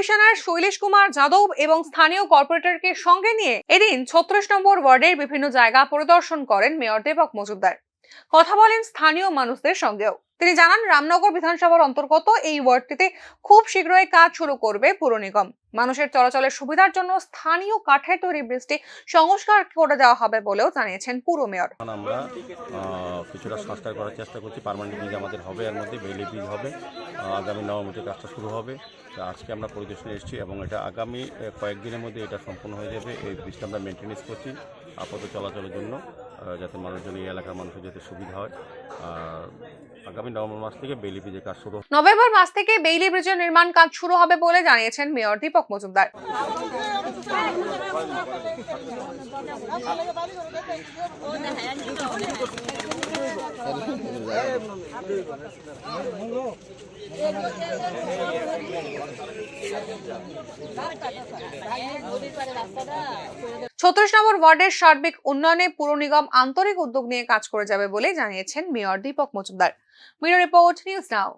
Commissioner Shailesh Kumar Yadav এবং স্থানীয় কর্পোরেটরকে সঙ্গে নিয়ে এদিন ছত্রিশ নম্বর ওয়ার্ডের বিভিন্ন জায়গা পরিদর্শন করেন মেয়র দেবক মজুমদার। কথা বলেন স্থানীয় মানুষদের সঙ্গেও। তিনি জানান, রামনগর বিধানসভার অন্তর্গত এই ওয়ার্ডটিতে খুব শীঘ্রই কাজ শুরু করবে পুর নিগম। মানুষের চলাচলের সুবিধার জন্য স্থানীয় কাঠের তৈরি ব্রিজটি সংস্কার করে দেওয়া হবে বলেও জানিয়েছেন পুর মেয়র। আমরা কিছুটা সংস্কার করার চেষ্টা করছি। পার্মানেন্ট ব্রিজ আমাদের হবে, এর মধ্যে বেলি ব্রিজ হবে। আগামী নবমীতে কাজটা শুরু হবে। তা আজকে আমরা পরিদর্শনে এসেছি এবং এটা আগামী কয়েকদিনের মধ্যে এটা সম্পূর্ণ হয়ে যাবে। এই ব্রিজটা আমরা মেনটেনেন্স করছি আপাতত চলাচলের জন্য যাতে মানুষজন এই এলাকার মানুষের যাতে সুবিধা হয়। আর আগামী নভেম্বর মাস থেকে বেলি ব্রিজের কাজ শুরু নভেম্বর মাস থেকে বেইলি ব্রিজের নির্মাণ কাজ শুরু হবে বলে জানিয়েছেন মেয়র দীপক মজুমদার। ছত্রিশ নম্বর ওয়ার্ডের সার্বিক উন্নয়নে পুর নিগম আন্তরিক উদ্যোগ নিয়ে কাজ করে যাবে বলে জানিয়েছেন mayor Dipak Majumdar. Bureau report, news now.